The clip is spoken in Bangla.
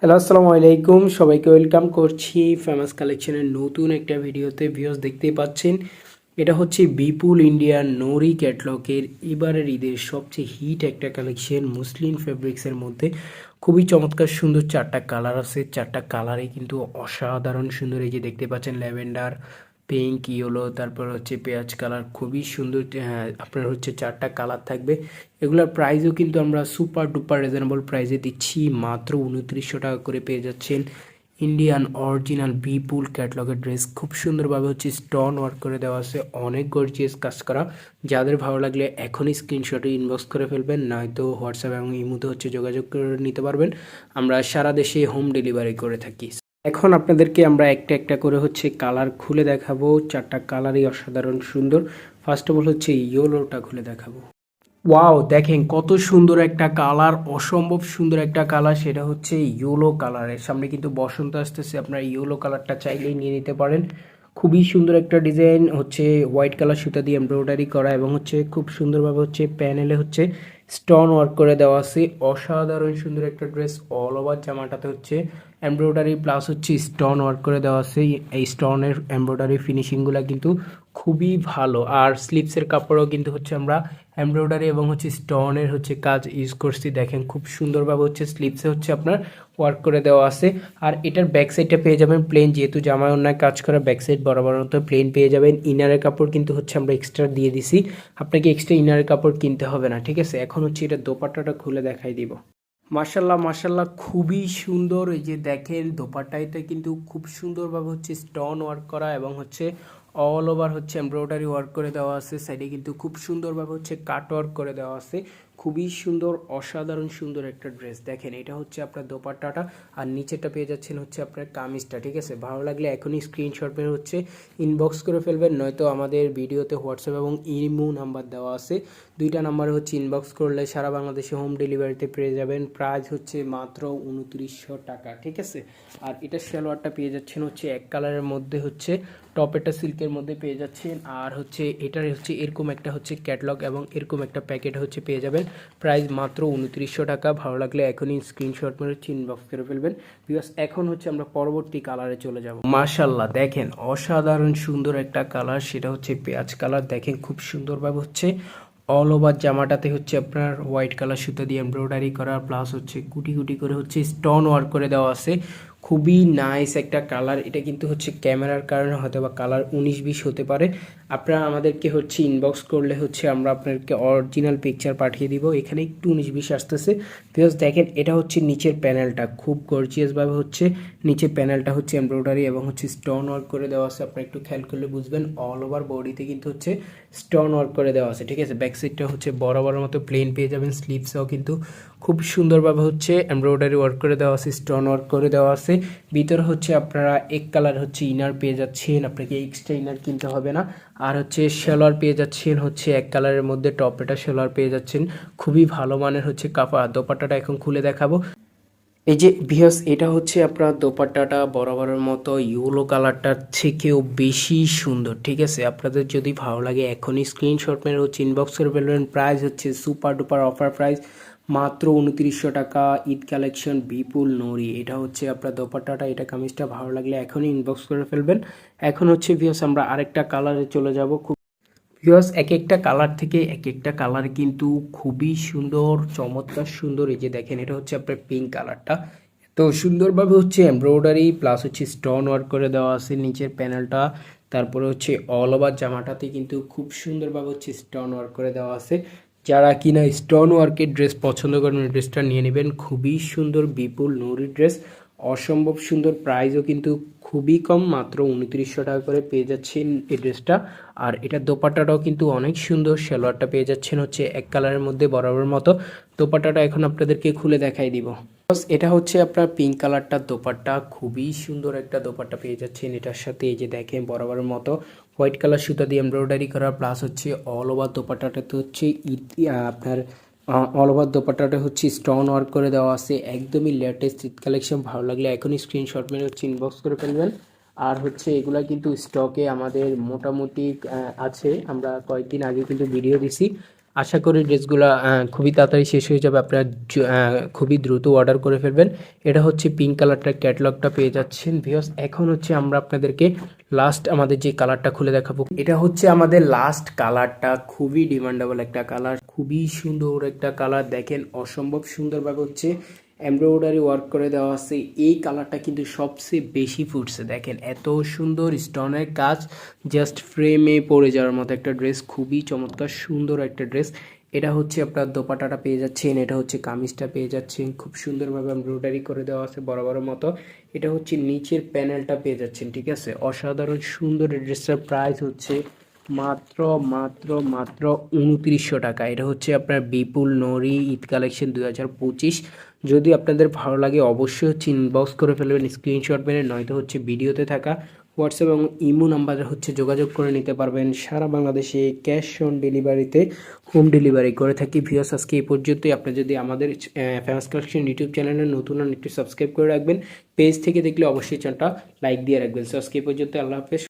হ্যালো আসসালামু আলাইকুম। সবাইকে ওয়েলকাম করছি ফেমাস কালেকশনের নতুন একটা ভিডিওতে। ভিউস দেখতে পাচ্ছেন, এটা হচ্ছে বিপুল ইন্ডিয়ান নোরি ক্যাটলকের এবারের ঈদের সবচেয়ে হিট একটা কালেকশন মুসলিম ফেব্রিক্সের মধ্যে। খুবই চমৎকার, সুন্দর চারটা কালার আছে। চারটা কালারে কিন্তু অসাধারণ সুন্দর এই যে দেখতে পাচ্ছেন, ল্যাভেন্ডার পিঙ্ক ইয়েলো তারপর হচ্ছে পেঁয়াজ কালার খুবই সুন্দর আহ, আপনার হচ্ছে চারটা কালার থাকবে। এগুলোর প্রাইসও কিন্তু আমরা সুপার ডুপার রিজনেবল প্রাইসে দিচ্ছি। মাত্র উনত্রিশশো টাকা করে পেয়ে যাচ্ছেন ইন্ডিয়ান অরিজিনাল বিপুল ক্যাটলগের ড্রেস খুব সুন্দরভাবে হচ্ছে স্টোন ওয়ার্ক করে দেওয়া আছে। অনেক গর্জিয়াস কাজ করা। যাদের ভালো লাগলে এখনই স্ক্রিনশটে ইনবক্স করে ফেলবেন নয়তো হোয়াটসঅ্যাপ এবং ইমুতে হচ্ছে যোগাযোগ করে নিতে পারবেন। আমরা সারা দেশে হোম ডেলিভারি করে থাকি। এখন আপনাদেরকে আমরা একটা একটা করে হচ্ছে কালার খুলে দেখাবো। চারটা কালারই অসাধারণ সুন্দর। ফার্স্ট অফ অল হচ্ছে ইয়েলোটা খুলে দেখাবো। ওয়াও দেখেন কত সুন্দর একটা কালার, অসম্ভব সুন্দর একটা কালার, সেটা হচ্ছে ইয়েলো কালারের সামনে কিন্তু বসন্ত আসতেছে, আপনারা ইয়েলো কালারটা চাইলেই নিয়ে নিতে পারেন। খুবই সুন্দর একটা ডিজাইন, হচ্ছে হোয়াইট কালার সুতা দিয়ে এমব্রয়ডারি করা এবং হচ্ছে খুব সুন্দরভাবে হচ্ছে প্যানেলে হচ্ছে স্টোন ওয়ার্ক করে দেওয়া আছে। অসাধারণ সুন্দর একটা ড্রেস অল ওভার জামাটাতে হচ্ছে এমব্রয়ডারি প্লাস হচ্ছে স্টোন ওয়ার্ক করে দেওয়া আছে। এই স্টোনের এমব্রয়ডারি ফিনিশিংগুলো কিন্তু খুবই ভালো। আর স্লিপসের কাপড়ও কিন্তু হচ্ছে আমরা এমব্রয়ডারি এবং হচ্ছে স্টোনের হচ্ছে কাজ ইউজ করছি। দেখেন খুব সুন্দরভাবে হচ্ছে স্লিপসে হচ্ছে আপনার ওয়ার্ক করে দেওয়া আছে। আর এটার ব্যাক সাইডটা পেয়ে যাবেন প্লেন যেহেতু জামায় অন্যায় কাজ করা ব্যাক সাইড বরাবর মতো প্লেন পেয়ে যাবেন। ইনারের কাপড় কিন্তু হচ্ছে আমরা এক্সট্রা দিয়ে দিছি। আপনাকে এক্সট্রা ইনারের কাপড় কিনতে হবে না, ঠিক আছে? এখন হচ্ছে এটা দোপাট্টাটা খুলে দেখাই দিব। মার্শাল্লাহ মার্শাল্লাহ খুবই সুন্দর। এই যে দেখেন দোপাটাইটা কিন্তু খুব সুন্দরভাবে হচ্ছে স্টোন ওয়ার্ক করা এবং হচ্ছে অল ওভার হচ্ছে এমব্রয়ডারি ওয়ার্ক করে দেওয়া আছে সাইডে কিন্তু খুব সুন্দরভাবে হচ্ছে কাট ওয়ার্ক করে দেওয়া আছে। খুবই সুন্দর, অসাধারণ সুন্দর একটা ড্রেস দেখেন, এটা হচ্ছে আপনার দোপাট্টাটা আর নিচেটা পেয়ে যাচ্ছেন হচ্ছে আপনার কামিজটা, ঠিক আছে? ভালো লাগলে এখনই স্ক্রিনশট বের হচ্ছে ইনবক্স করে ফেলবেন, নয়তো আমাদের ভিডিওতে হোয়াটসঅ্যাপ এবং ইমো নাম্বার দেওয়া আছে। দুইটা নাম্বারে হচ্ছে ইনবক্স করলে সারা বাংলাদেশে হোম ডেলিভারিতে পেয়ে যাবেন। প্রাইস হচ্ছে মাত্র উনত্রিশশো টাকা, ঠিক আছে? আর এটা সালোয়ারটা পেয়ে যাচ্ছেন হচ্ছে এক কালারের মধ্যে হচ্ছে টপেটা সিল্কের মধ্যে পেয়ে যাচ্ছেন। আর হচ্ছে এটার হচ্ছে এরকম একটা হচ্ছে ক্যাটলগ এবং এরকম একটা প্যাকেট হচ্ছে পেয়ে যাবেন। প্রাইস মাত্র উনত্রিশশো টাকা। ভালো লাগলে এখনই স্ক্রিনশট মেরে ইনবক্স করে ফেলবেন। বিকজ এখন হচ্ছে আমরা পরবর্তী কালারে চলে যাব। মাশাল্লাহ দেখেন অসাধারণ সুন্দর একটা কালার সেটা হচ্ছে পেঁয়াজ কালার দেখেন খুব সুন্দরভাবে হচ্ছে অল ওভার জামাটাতে হচ্ছে আপনার হোয়াইট কালার সুতো দিয়ে এমব্রয়ডারি করা প্লাস হচ্ছে কুটি কুটি করে হচ্ছে স্টোন ওয়ার্ক করে দেওয়া আছে। খুবই নাইস একটা কালার এটা কিন্তু হচ্ছে ক্যামেরার কারণে হয়তো বা কালার উনিশ বিশ হতে পারে। আপনারা আমাদেরকে হচ্ছে ইনবক্স করলে হচ্ছে আমরা আপনাদেরকে অরিজিনাল পিকচার পাঠিয়ে দিব। এখানে একটু উনিশ বিশ আসতেছে। বিকজ দেখেন, এটা হচ্ছে নিচের প্যানেলটা খুব গর্জিয়াসভাবে হচ্ছে নিচের প্যানেলটা হচ্ছে এমব্রয়ডারি এবং হচ্ছে স্টোন ওয়ার্ক করে দেওয়া আছে। আপনারা একটু খেয়াল করলে বুঝবেন। অল ওভার বডিতে কিন্তু হচ্ছে স্টোন ওয়ার্ক করে দেওয়া আছে। ঠিক আছে? ব্যাক সাইডটা হচ্ছে বড় বড় মতো প্লেন পেয়ে যাবেন। স্লিপসও কিন্তু খুব সুন্দরভাবে হচ্ছে এমব্রয়ডারি ওয়ার্ক করে দেওয়া আছে স্টোন ওয়ার্ক করে দেওয়া আছে। ভিতরে হচ্ছে আপনারা এক কালার হচ্ছে ইনার পেয়ে যাচ্ছেন, আপনাকে এক্সট্রা ইনার কিনতে হবে না। আর হচ্ছে সেলোয়ার পেয়ে যাচ্ছেন, হচ্ছে এক কালারের মধ্যে টপ এটা সেলোয়ার পেয়ে যাচ্ছেন। খুবই ভালো মানের হচ্ছে কাপড়। দোপাট্টাটা এখন খুলে দেখাবো। এই যে ভিউস এটা হচ্ছে আপনার দোপাট্টাটা বরাবরের মতো ইউলো কালারটার থেকেও বেশি সুন্দর, ঠিক আছে? আপনাদের যদি ভালো লাগে, এখনই স্ক্রিনশট মেরে হচ্ছে ইনবক্স করে প্রাইস হচ্ছে সুপার ডুপার অফার প্রাইস মাত্র উনত্রিশশো টাকা, ঈদ কালেকশন, বিপুল নরি এটা হচ্ছে আপনার দোপাট্টাটা, এটা কামিজটা ভালো লাগলে এখনই ইনবক্স করে ফেলবেন। এখন হচ্ছে ভিউস আমরা আরেকটা কালারে চলে যাব। খুব ভিউয়ার্স এক একটা কালার থেকে এক একটা কালার কিন্তু খুবই সুন্দর, চমৎকার সুন্দর। এই যে দেখেন, এটা হচ্ছে আপনার পিঙ্ক কালারটা তো সুন্দরভাবে হচ্ছে এমব্রয়ডারি প্লাস হচ্ছে স্টোন ওয়ার্ক করে দেওয়া আছে নিচের প্যানেলটা তারপরে হচ্ছে অল ওভার জামাটাতে কিন্তু খুব সুন্দরভাবে হচ্ছে স্টোন ওয়ার্ক করে দেওয়া আছে। যারা কিনা স্টোন ওয়ার্কের ড্রেস পছন্দ করেন, ওই ড্রেসটা নিয়ে নেবেন। খুবই সুন্দর, বিপুল, নুরি ড্রেস অসম্ভব সুন্দর প্রাইসও কিন্তু খুবই কম, মাত্র উনত্রিশশো টাকা করে পেয়ে যাচ্ছেন এই ড্রেসটা আর এটা দোপাট্টাটাও কিন্তু অনেক সুন্দর, সালোয়ারটা পেয়ে যাচ্ছেন হচ্ছে এক কালারের মধ্যে বরাবর মতো। দোপাট্টাটা এখন আপনাদেরকে খুলে দেখাই দিব। এটা হচ্ছে আপনার পিঙ্ক কালারটা দোপাট্টা খুবই সুন্দর একটা দোপাট্টা পেয়ে যাচ্ছেন এটার সাথে। এই যে দেখেন বরাবরের মতো হোয়াইট কালার সুতা দিয়ে এমব্রয়ডারি করা প্লাস হচ্ছে অল ওভার দোপাট্টাটাতে হচ্ছে ইট- আহ, আপনার অল ওভার দোপাট্টাটা হচ্ছে স্টোন ওয়ার্ক করে দেওয়া আছে। একদমই লেটেস্ট ঈদ কালেকশন ভালো লাগলে এখনই স্ক্রিনশট মেরে হচ্ছে ইনবক্স করে ফেলবেন। আর হচ্ছে এগুলা কিন্তু স্টকে আমাদের মোটামুটি আছে। আমরা কয়েকদিন আগে কিন্তু ভিডিও দিছি। আশা করি ড্রেসগুলো খুবই তাড়াতাড়ি শেষ হয়ে যাবে। আপনারা খুবই দ্রুত অর্ডার করে ফেলবেন। এটা হচ্ছে পিঙ্ক কালারটা ক্যাটলগটা পেয়ে যাচ্ছেন। ভিওস এখন হচ্ছে আমরা আপনাদেরকে লাস্ট আমাদের যে কালারটা খুলে দেখাবো। এটা হচ্ছে আমাদের লাস্ট কালারটা খুবই ডিমান্ডেবল একটা কালার খুবই সুন্দর একটা কালার দেখেন, অসম্ভব সুন্দরভাবে হচ্ছে এমব্রয়ডারি ওয়ার্ক করে দেওয়া আছে। এই কালারটা কিন্তু সবচেয়ে বেশি ফুটছে। দেখেন, এত সুন্দর স্টোনের কাজ। জাস্ট ফ্রেমে পড়ে যাওয়ার মতো একটা ড্রেস। খুবই চমৎকার, সুন্দর একটা ড্রেস। এটা হচ্ছে আপনার দোপাটাটা পেয়ে যাচ্ছেন, এটা হচ্ছে কামিজটা পেয়ে যাচ্ছেন। খুব সুন্দরভাবে এমব্রয়ডারি করে দেওয়া আছে বড় বড় মতো। এটা হচ্ছে নিচের প্যানেলটা পেয়ে যাচ্ছেন, ঠিক আছে? অসাধারণ সুন্দর ড্রেসটার প্রাইস হচ্ছে মাত্র মাত্র মাত্র উনত্রিশশো টাকা। এটা হচ্ছে আপনার বিপুল নরি ঈদ কালেকশন দুই হাজার পঁচিশ। যদি আপনাদের ভালো লাগে অবশ্যই হচ্ছে ইনবক্স করে ফেলবেন স্ক্রিনশট মেরে, নয়তো হচ্ছে ভিডিওতে থাকা হোয়াটসঅ্যাপ এবং ইমো নাম্বারে হচ্ছে যোগাযোগ করে নিতে পারবেন। সারা বাংলাদেশে ক্যাশ অন ডেলিভারিতে হোম ডেলিভারি করে থাকি। ভিওস আজকে এই পর্যন্তই। আপনি যদি আমাদের ফেমাস কালেকশন ইউটিউব চ্যানেলে নতুন একটু সাবস্ক্রাইব করে রাখবেন। পেজ থেকে দেখলে অবশ্যই চ্যানেলটা লাইক দিয়ে রাখবেন। সো আজকে এই পর্যন্ত আল্লাহ হাফেজ।